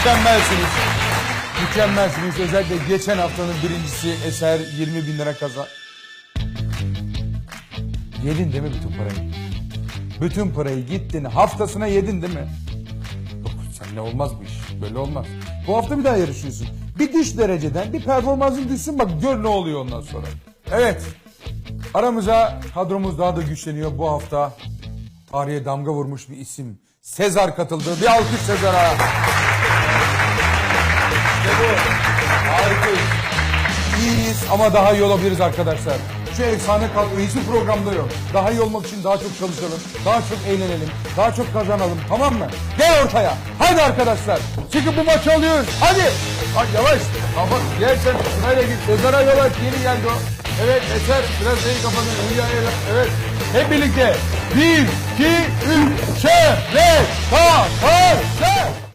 Mükemmelsiniz. Mükemmelsiniz. Özellikle geçen haftanın birincisi Eser 20 bin lira kazan. Yedin değil mi bütün parayı? Bütün parayı gittin haftasına yedin değil mi? Yok seninle olmaz bu iş. Böyle olmaz. Bu hafta bir daha yarışıyorsun. Bir düş dereceden bir performansın düşsün bak gör ne oluyor ondan sonra. Evet. Aramıza kadromuz daha da güçleniyor. Bu hafta tarihe damga vurmuş bir isim. Sezar katıldı. Bir alkış Sezar'a. İyiyiz ama daha iyi olabiliriz arkadaşlar. Şu efsane kadro hiçbir programda yok. Daha iyi olmak için daha çok çalışalım, daha çok eğlenelim, daha çok kazanalım tamam mı? Gel ortaya. Hadi arkadaşlar. Çıkıp bu maçı alıyoruz. Hadi. Bak yavaş. Kafa gel sen sırayla git. Sezar'a yavaş yeni geldi o. Evet Eser biraz. İyi ya, Evet. Hep birlikte. Bir, iki, üç. Şeref. Kafaşı.